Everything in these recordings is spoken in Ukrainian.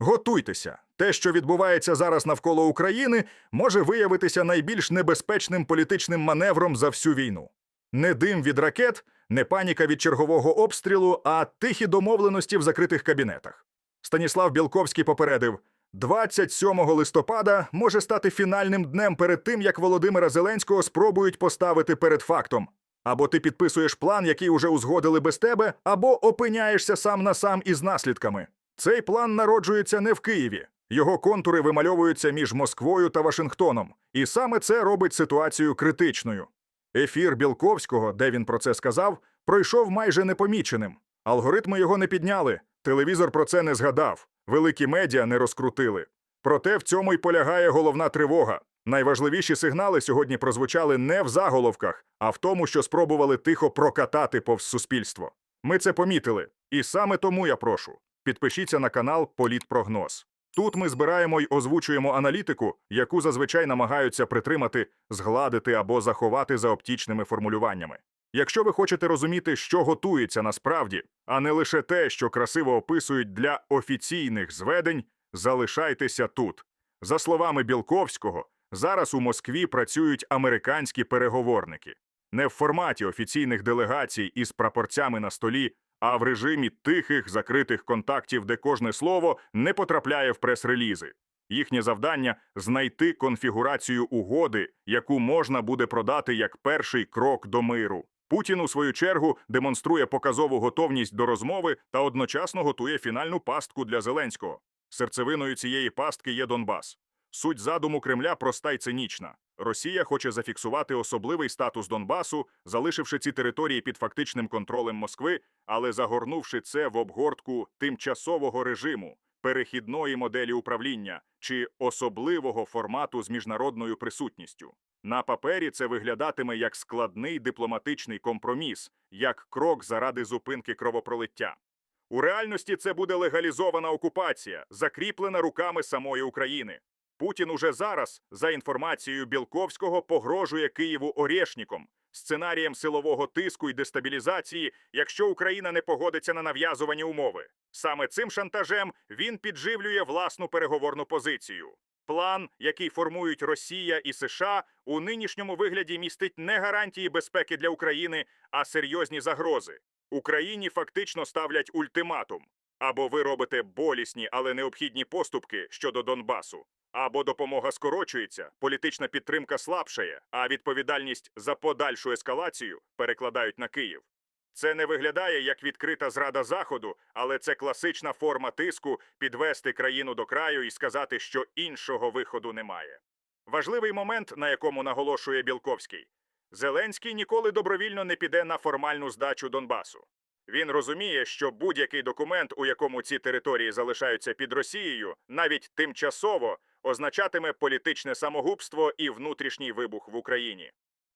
Готуйтеся. Те, що відбувається зараз навколо України, може виявитися найбільш небезпечним політичним маневром за всю війну. Не дим від ракет, не паніка від чергового обстрілу, а тихі домовленості в закритих кабінетах. Станіслав Білковський попередив: 27 листопада може стати фінальним днем перед тим, як Володимира Зеленського спробують поставити перед фактом. Або ти підписуєш план, який уже узгодили без тебе, або опиняєшся сам на сам із наслідками. Цей план народжується не в Києві. Його контури вимальовуються між Москвою та Вашингтоном, і саме це робить ситуацію критичною. Ефір Білковського, де він про це сказав, пройшов майже непоміченим. Алгоритми його не підняли, телевізор про це не згадав, великі медіа не розкрутили. Проте в цьому й полягає головна тривога. Найважливіші сигнали сьогодні прозвучали не в заголовках, а в тому, що спробували тихо прокатати повз суспільство. Ми це помітили, і саме тому я прошу: підпишіться на канал Політпрогноз. Тут ми збираємо й озвучуємо аналітику, яку зазвичай намагаються притримати, згладити або заховати за оптічними формулюваннями. Якщо ви хочете розуміти, що готується насправді, а не лише те, що красиво описують для офіційних зведень, залишайтеся тут. За словами Білковського, зараз у Москві працюють американські переговорники не в форматі офіційних делегацій із прапорцями на столі, а в режимі тихих закритих контактів, де кожне слово не потрапляє в прес-релізи. Їхнє завдання знайти конфігурацію угоди, яку можна буде продати як перший крок до миру. Путін, у свою чергу, демонструє показову готовність до розмови та одночасно готує фінальну пастку для Зеленського. Серцевиною цієї пастки є Донбас. Суть задуму Кремля проста й цинічна. Росія хоче зафіксувати особливий статус Донбасу, залишивши ці території під фактичним контролем Москви, але загорнувши це в обгортку тимчасового режиму, перехідної моделі управління чи особливого формату з міжнародною присутністю. На папері це виглядатиме як складний дипломатичний компроміс, як крок заради зупинки кровопролиття. У реальності це буде легалізована окупація, закріплена руками самої України. Путін уже зараз, за інформацією Білковського, погрожує Києву Орєшніком, сценарієм силового тиску і дестабілізації, якщо Україна не погодиться на нав'язувані умови. Саме цим шантажем він підживлює власну переговорну позицію. План, який формують Росія і США, у нинішньому вигляді містить не гарантії безпеки для України, а серйозні загрози. Україні фактично ставлять ультиматум: або ви робите болісні, але необхідні поступки щодо Донбасу, або допомога скорочується, політична підтримка слабшає, а відповідальність за подальшу ескалацію перекладають на Київ. Це не виглядає як відкрита зрада Заходу, але це класична форма тиску підвести країну до краю і сказати, що іншого виходу немає. Важливий момент, на якому наголошує Білковський: Зеленський ніколи добровільно не піде на формальну здачу Донбасу. Він розуміє, що будь-який документ, у якому ці території залишаються під Росією, навіть тимчасово означатиме політичне самогубство і внутрішній вибух в Україні.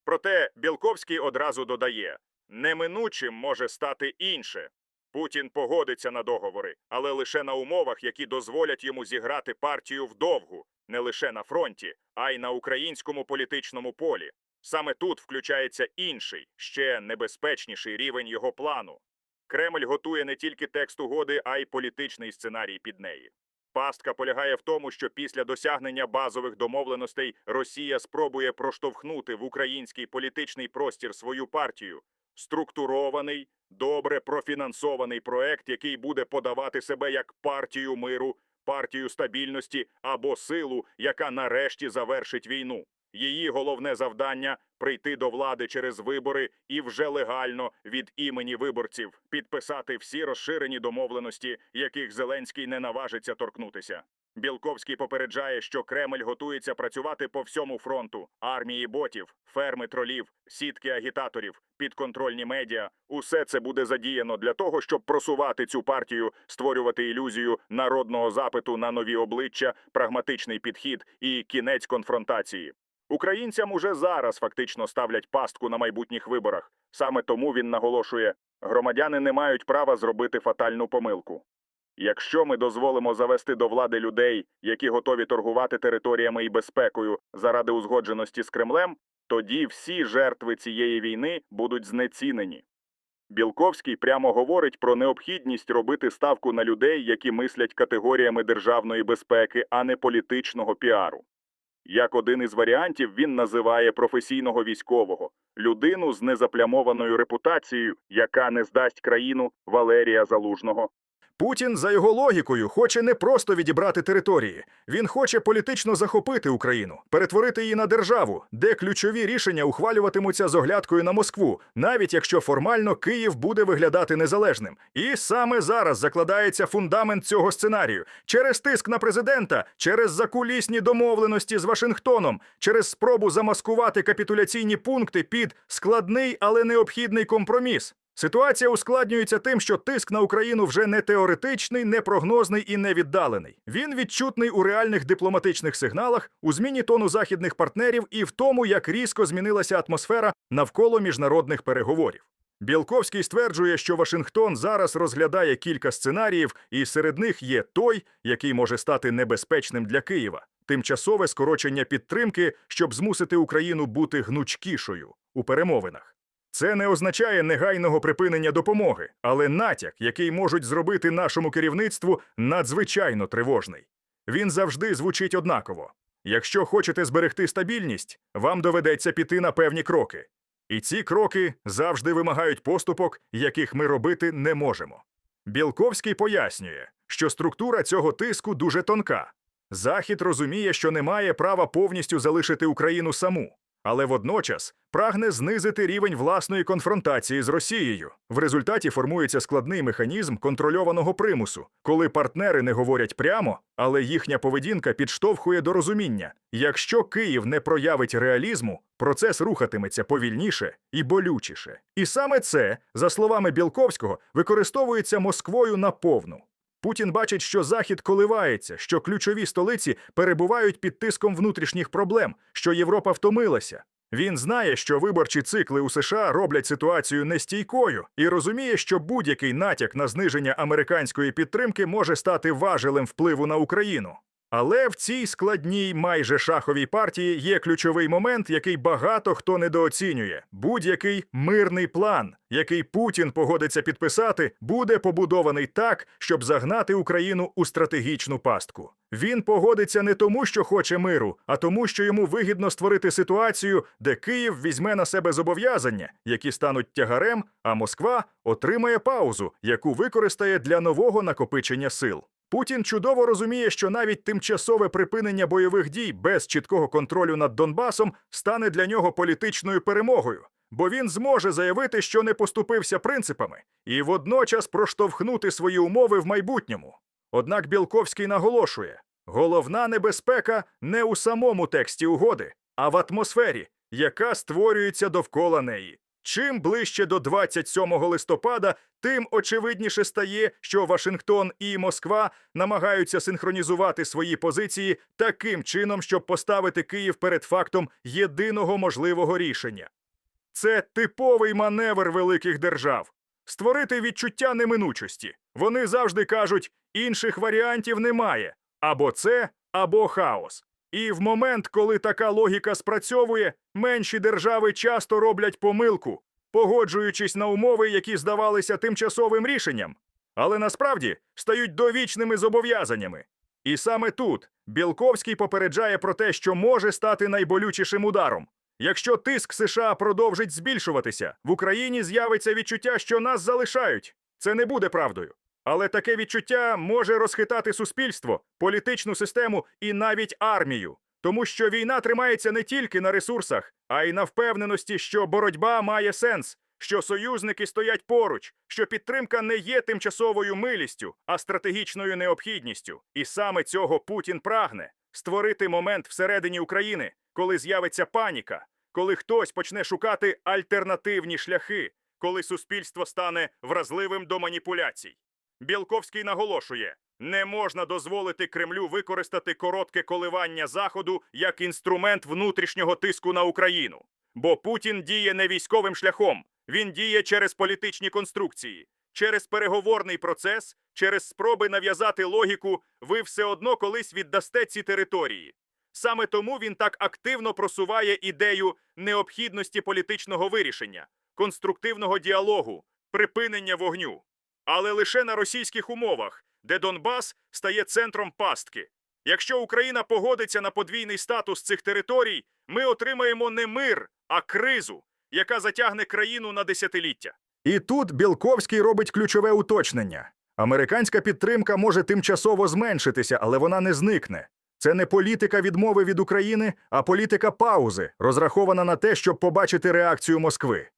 Проте Білковський одразу додає: неминучим може стати інше. Путін погодиться на договори, але лише на умовах, які дозволять йому зіграти партію вдовгу, не лише на фронті, а й на українському політичному полі. Саме тут включається інший, ще небезпечніший рівень його плану. Кремль готує не тільки текст угоди, а й політичний сценарій під неї. Пастка полягає в тому, що після досягнення базових домовленостей Росія спробує проштовхнути в український політичний простір свою партію. Структурований, добре профінансований проект, який буде подавати себе як партію миру, партію стабільності або силу, яка нарешті завершить війну. Її головне завдання прийти до влади через вибори і вже легально від імені виборців підписати всі розширені домовленості, яких Зеленський не наважиться торкнутися. Білковський попереджає, що Кремль готується працювати по всьому фронту: армії ботів, ферми тролів, сітки агітаторів, підконтрольні медіа. Усе це буде задіяно для того, щоб просувати цю партію, створювати ілюзію народного запиту на нові обличчя, прагматичний підхід і кінець конфронтації. Українцям уже зараз фактично ставлять пастку на майбутніх виборах. Саме тому він наголошує: громадяни не мають права зробити фатальну помилку. Якщо ми дозволимо завести до влади людей, які готові торгувати територіями і безпекою заради узгодженості з Кремлем, тоді всі жертви цієї війни будуть знецінені. Білковський прямо говорить про необхідність робити ставку на людей, які мислять категоріями державної безпеки, а не політичного піару. Як один із варіантів він називає професійного військового людину з незаплямованою репутацією, яка не здасть країну Валерія Залужного. Путін, за його логікою, хоче не просто відібрати території. Він хоче політично захопити Україну, перетворити її на державу, де ключові рішення ухвалюватимуться з оглядкою на Москву, навіть якщо формально Київ буде виглядати незалежним. І саме зараз закладається фундамент цього сценарію через тиск на президента, через закулісні домовленості з Вашингтоном, через спробу замаскувати капітуляційні пункти під складний, але необхідний компроміс. Ситуація ускладнюється тим, що тиск на Україну вже не теоретичний, не прогнозний і не віддалений. Він відчутний у реальних дипломатичних сигналах, у зміні тону західних партнерів і в тому, як різко змінилася атмосфера навколо міжнародних переговорів. Білковський стверджує, що Вашингтон зараз розглядає кілька сценаріїв, і серед них є той, який може стати небезпечним для Києва тимчасове скорочення підтримки, щоб змусити Україну бути гнучкішою у перемовинах. Це не означає негайного припинення допомоги, але натяк, який можуть зробити нашому керівництву, надзвичайно тривожний. Він завжди звучить однаково. Якщо хочете зберегти стабільність, вам доведеться піти на певні кроки. І ці кроки завжди вимагають поступок, яких ми робити не можемо. Білковський пояснює, що структура цього тиску дуже тонка. Захід розуміє, що не має права повністю залишити Україну саму, але водночас прагне знизити рівень власної конфронтації з Росією. В результаті формується складний механізм контрольованого примусу, коли партнери не говорять прямо, але їхня поведінка підштовхує до розуміння. Якщо Київ не проявить реалізму, процес рухатиметься повільніше і болючіше. І саме це, за словами Білковського, використовується Москвою наповну. Путін бачить, що Захід коливається, що ключові столиці перебувають під тиском внутрішніх проблем, що Європа втомилася. Він знає, що виборчі цикли у США роблять ситуацію нестійкою і розуміє, що будь-який натяк на зниження американської підтримки може стати важелем впливу на Україну. Але в цій складній майже шаховій партії є ключовий момент, який багато хто недооцінює. Будь-який мирний план, який Путін погодиться підписати, буде побудований так, щоб загнати Україну у стратегічну пастку. Він погодиться не тому, що хоче миру, а тому, що йому вигідно створити ситуацію, де Київ візьме на себе зобов'язання, які стануть тягарем, а Москва отримає паузу, яку використає для нового накопичення сил. Путін чудово розуміє, що навіть тимчасове припинення бойових дій без чіткого контролю над Донбасом стане для нього політичною перемогою, бо він зможе заявити, що не поступився принципами, і водночас проштовхнути свої умови в майбутньому. Однак Білковський наголошує: головна небезпека не у самому тексті угоди, а в атмосфері, яка створюється довкола неї. Чим ближче до 27 листопада, тим очевидніше стає, що Вашингтон і Москва намагаються синхронізувати свої позиції таким чином, щоб поставити Київ перед фактом єдиного можливого рішення. Це типовий маневр великих держав створити відчуття неминучості. Вони завжди кажуть, інших варіантів немає або це, або хаос. І в момент, коли така логіка спрацьовує, менші держави часто роблять помилку, погоджуючись на умови, які здавалися тимчасовим рішенням, але насправді стають довічними зобов'язаннями. І саме тут Білковський попереджає про те, що може стати найболючішим ударом. Якщо тиск США продовжить збільшуватися, в Україні з'явиться відчуття, що нас залишають. Це не буде правдою. Але таке відчуття може розхитати суспільство, політичну систему і навіть армію, тому що війна тримається не тільки на ресурсах, а й на впевненості, що боротьба має сенс, що союзники стоять поруч, що підтримка не є тимчасовою милістю, а стратегічною необхідністю. І саме цього Путін прагне створити момент всередині України, коли з'явиться паніка, коли хтось почне шукати альтернативні шляхи, коли суспільство стане вразливим до маніпуляцій. Білковський наголошує: не можна дозволити Кремлю використати коротке коливання Заходу як інструмент внутрішнього тиску на Україну. Бо Путін діє не військовим шляхом, він діє через політичні конструкції, через переговорний процес, через спроби нав'язати логіку, ви все одно колись віддасте ці території. Саме тому він так активно просуває ідею необхідності політичного вирішення, конструктивного діалогу, припинення вогню, але лише на російських умовах, де Донбас стає центром пастки. Якщо Україна погодиться на подвійний статус цих територій, ми отримаємо не мир, а кризу, яка затягне країну на десятиліття. І тут Білковський робить ключове уточнення. Американська підтримка може тимчасово зменшитися, але вона не зникне. Це не політика відмови від України, а політика паузи, розрахована на те, щоб побачити реакцію Москви.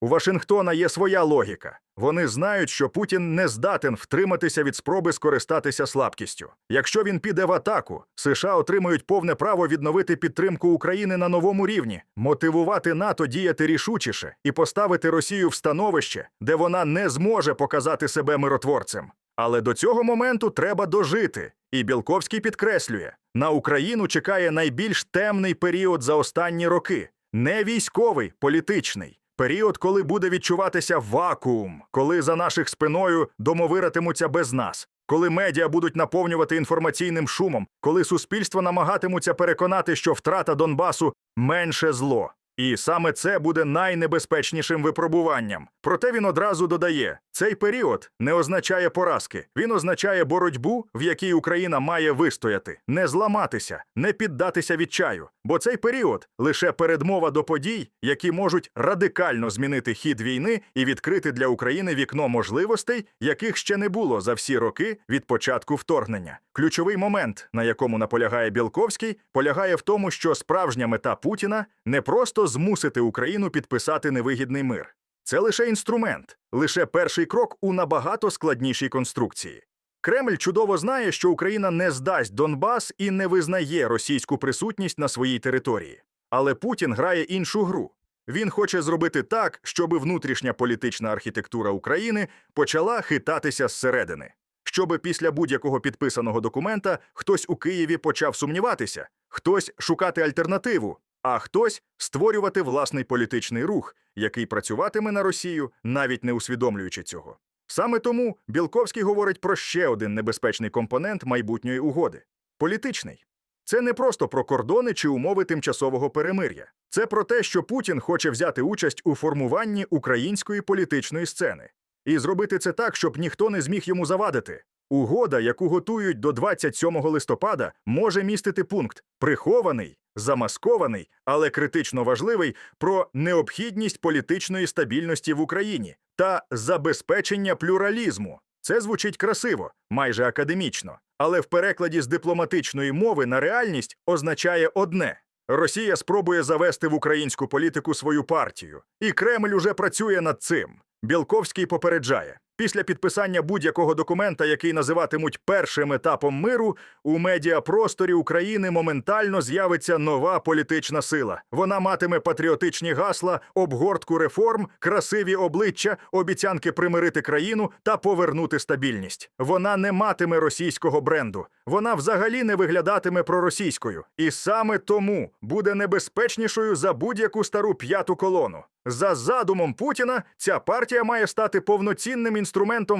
У Вашингтона є своя логіка. Вони знають, що Путін не здатен втриматися від спроби скористатися слабкістю. Якщо він піде в атаку, США отримають повне право відновити підтримку України на новому рівні, мотивувати НАТО діяти рішучіше і поставити Росію в становище, де вона не зможе показати себе миротворцем. Але до цього моменту треба дожити. І Білковський підкреслює: на Україну чекає найбільш темний період за останні роки, не військовий, політичний. Період, коли буде відчуватися вакуум, коли за наших спиною домовиратимуться без нас, коли медіа будуть наповнювати інформаційним шумом, коли суспільство намагатимуться переконати, що втрата Донбасу менше зло. І саме це буде найнебезпечнішим випробуванням. Проте він одразу додає: цей період не означає поразки, він означає боротьбу, в якій Україна має вистояти, не зламатися, не піддатися відчаю. Бо цей період лише передмова до подій, які можуть радикально змінити хід війни і відкрити для України вікно можливостей, яких ще не було за всі роки від початку вторгнення. Ключовий момент, на якому наполягає Білковський, полягає в тому, що справжня мета Путіна не просто змусити Україну підписати невигідний мир. Це лише інструмент, лише перший крок у набагато складнішій конструкції. Кремль чудово знає, що Україна не здасть Донбас і не визнає російську присутність на своїй території. Але Путін грає іншу гру. Він хоче зробити так, щоб внутрішня політична архітектура України почала хитатися зсередини. Щоб після будь-якого підписаного документа хтось у Києві почав сумніватися, хтось шукати альтернативу, а хтось створювати власний політичний рух, який працюватиме на Росію, навіть не усвідомлюючи цього. Саме тому Білковський говорить про ще один небезпечний компонент майбутньої угоди політичний. Це не просто про кордони чи умови тимчасового перемир'я. Це про те, що Путін хоче взяти участь у формуванні української політичної сцени і зробити це так, щоб ніхто не зміг йому завадити. Угода, яку готують до 27 листопада, може містити пункт прихований, замаскований, але критично важливий про необхідність політичної стабільності в Україні та забезпечення плюралізму. Це звучить красиво, майже академічно, але в перекладі з дипломатичної мови на реальність означає одне: Росія спробує завести в українську політику свою партію, і Кремль уже працює над цим. Білковський попереджає. Після підписання будь-якого документа, який називатимуть першим етапом миру, у медіапросторі України моментально з'явиться нова політична сила. Вона матиме патріотичні гасла, обгортку реформ, красиві обличчя, обіцянки примирити країну та повернути стабільність. Вона не матиме російського бренду. Вона взагалі не виглядатиме проросійською. І саме тому буде небезпечнішою за будь-яку стару п'яту колону. За задумом Путіна, ця партія має стати повноцінним інструментом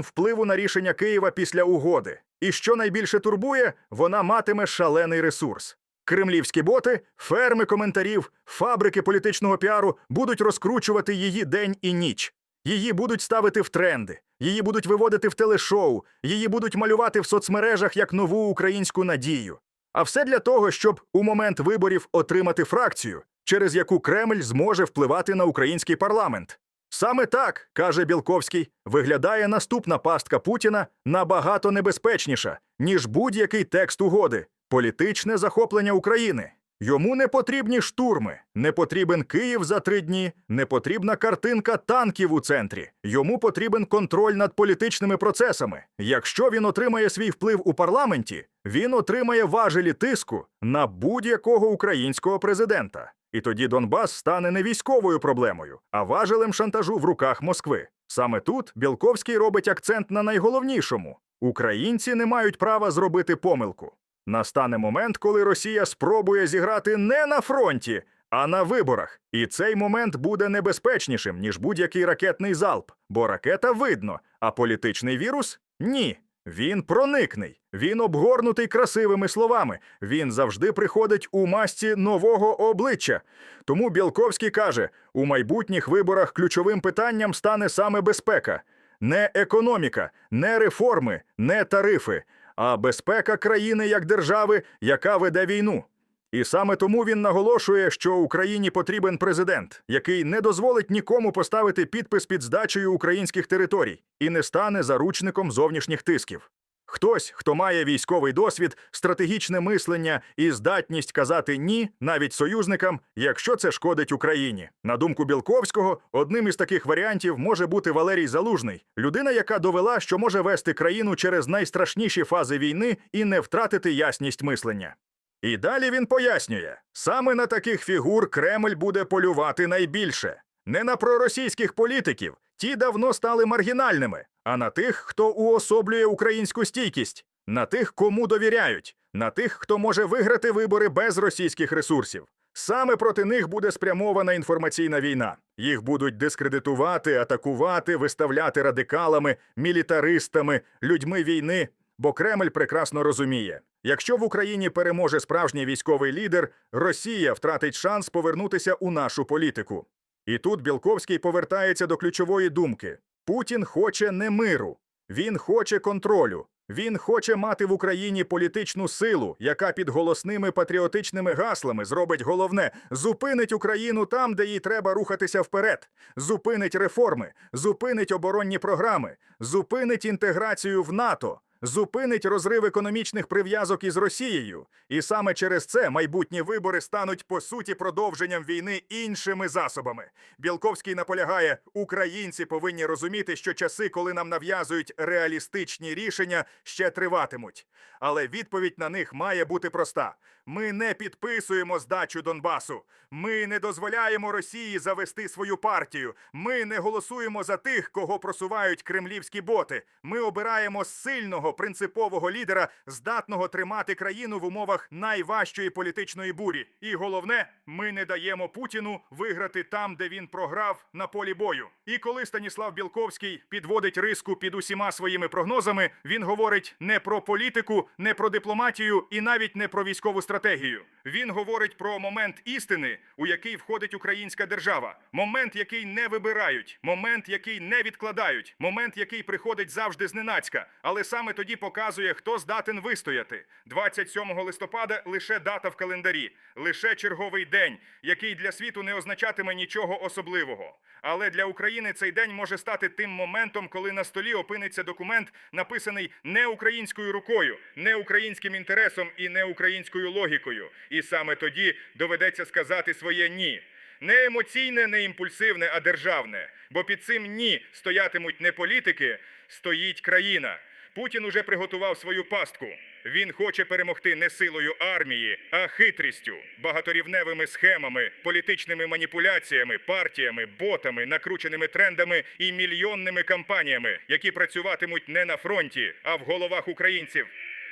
впливу на рішення Києва після угоди. І що найбільше турбує, вона матиме шалений ресурс. Кремлівські боти, ферми коментарів, фабрики політичного піару будуть розкручувати її день і ніч. Її будуть ставити в тренди, її будуть виводити в телешоу, її будуть малювати в соцмережах як нову українську надію. А все для того, щоб у момент виборів отримати фракцію, через яку Кремль зможе впливати на український парламент. Саме так, каже Білковський, виглядає наступна пастка Путіна набагато небезпечніша, ніж будь-який текст угоди політичне захоплення України. Йому не потрібні штурми, не потрібен Київ за три дні, не потрібна картинка танків у центрі. Йому потрібен контроль над політичними процесами. Якщо він отримає свій вплив у парламенті, він отримає важелі тиску на будь-якого українського президента. І тоді Донбас стане не військовою проблемою, а важелем шантажу в руках Москви. Саме тут Білковський робить акцент на найголовнішому: українці не мають права зробити помилку. Настане момент, коли Росія спробує зіграти не на фронті, а на виборах. І цей момент буде небезпечнішим, ніж будь-який ракетний залп, бо ракета видно, а політичний вірус ні. Він проникний, він обгорнутий красивими словами. Він завжди приходить у масці нового обличчя. Тому Білковський каже: у майбутніх виборах ключовим питанням стане саме безпека, не економіка, не реформи, не тарифи, а безпека країни як держави, яка веде війну. І саме тому він наголошує, що Україні потрібен президент, який не дозволить нікому поставити підпис під здачею українських територій і не стане заручником зовнішніх тисків. Хтось, хто має військовий досвід, стратегічне мислення і здатність казати ні навіть союзникам, якщо це шкодить Україні. На думку Білковського, одним із таких варіантів може бути Валерій Залужний, людина, яка довела, що може вести країну через найстрашніші фази війни і не втратити ясність мислення. І далі він пояснює: саме на таких фігур Кремль буде полювати найбільше. Не на проросійських політиків, ті давно стали маргінальними, а на тих, хто уособлює українську стійкість, на тих, кому довіряють, на тих, хто може виграти вибори без російських ресурсів. Саме проти них буде спрямована інформаційна війна. Їх будуть дискредитувати, атакувати, виставляти радикалами, мілітаристами, людьми війни. Бо Кремль прекрасно розуміє, якщо в Україні переможе справжній військовий лідер, Росія втратить шанс повернутися у нашу політику. І тут Білковський повертається до ключової думки: Путін хоче не миру, він хоче контролю. Він хоче мати в Україні політичну силу, яка під голосними патріотичними гаслами зробить головне зупинить Україну там, де їй треба рухатися вперед, зупинить реформи, зупинить оборонні програми, зупинить інтеграцію в НАТО, зупинить розрив економічних прив'язок із Росією. І саме через це майбутні вибори стануть по суті продовженням війни іншими засобами. Білковський наполягає, українці повинні розуміти, що часи, коли нам нав'язують реалістичні рішення, ще триватимуть. Але відповідь на них має бути проста: ми не підписуємо здачу Донбасу. Ми не дозволяємо Росії завести свою партію. Ми не голосуємо за тих, кого просувають кремлівські боти. Ми обираємо сильного принципового лідера, здатного тримати країну в умовах найважчої політичної бурі. І головне, ми не даємо Путіну виграти там, де він програв на полі бою. І коли Станіслав Білковський підводить риску під усіма своїми прогнозами, він говорить не про політику, не про дипломатію і навіть не про військову стратегію. Він говорить про момент істини, у який входить українська держава. Момент, який не вибирають, момент, який не відкладають, момент, який приходить завжди зненацька, але саме тоді показує, хто здатен вистояти. 27 листопада лише дата в календарі, лише черговий день, який для світу не означатиме нічого особливого. Але для України цей день може стати тим моментом, коли на столі опиниться документ, написаний не українською рукою, не українським інтересом і не українською логікою. І саме тоді доведеться сказати своє ні. Не емоційне, не імпульсивне, а державне. Бо під цим ні стоятимуть не політики, стоїть країна. Путін уже приготував свою пастку. Він хоче перемогти не силою армії, а хитрістю, багаторівневими схемами, політичними маніпуляціями, партіями, ботами, накрученими трендами і мільйонними кампаніями, які працюватимуть не на фронті, а в головах українців.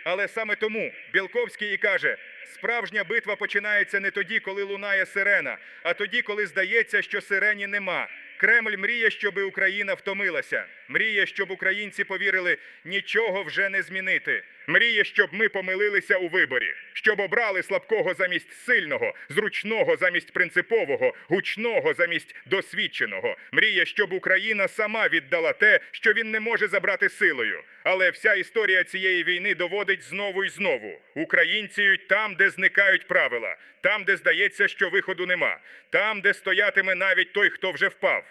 Але саме тому Білковський і каже: справжня битва починається не тоді, коли лунає сирена, а тоді, коли здається, що сирені нема. Кремль мріє, щоби Україна втомилася. Мріє, щоб українці повірили, нічого вже не змінити. Мріє, щоб ми помилилися у виборі, щоб обрали слабкого замість сильного, зручного замість принципового, гучного замість досвідченого. Мріє, щоб Україна сама віддала те, що він не може забрати силою. Але вся історія цієї війни доводить знову і знову: українціють там, де зникають правила, там, де здається, що виходу нема, там, де стоятиме навіть той, хто вже впав.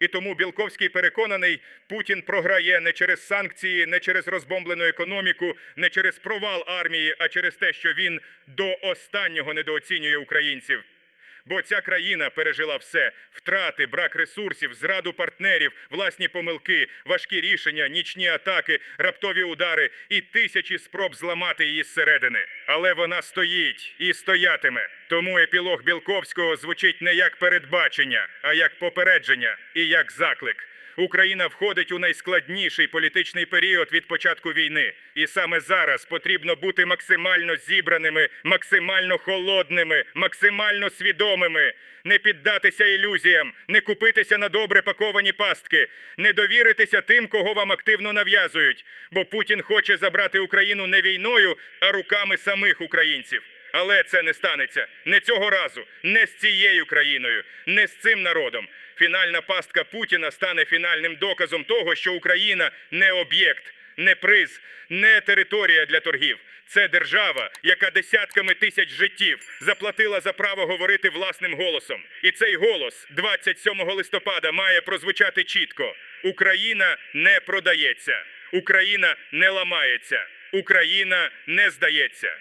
І тому Білковський переконаний, Путін програє не через санкції, не через розбомблену економіку, не через провал армії, а через те, що він до останнього недооцінює українців. Бо ця країна пережила все: втрати, брак ресурсів, зраду партнерів, власні помилки, важкі рішення, нічні атаки, раптові удари і тисячі спроб зламати її зсередини. Але вона стоїть і стоятиме. Тому епілог Білковського звучить не як передбачення, а як попередження і як заклик. Україна входить у найскладніший політичний період від початку війни, і саме зараз потрібно бути максимально зібраними, максимально холодними, максимально свідомими, не піддатися ілюзіям, не купитися на добре паковані пастки, не довіритися тим, кого вам активно нав'язують. Бо Путін хоче забрати Україну не війною, а руками самих українців. Але це не станеться не цього разу, не з цією країною, не з цим народом. Фінальна пастка Путіна стане фінальним доказом того, що Україна не об'єкт, не приз, не територія для торгів. Це держава, яка десятками тисяч життів заплатила за право говорити власним голосом. І цей голос 27 листопада має прозвучати чітко: Україна не продається, Україна не ламається, Україна не здається.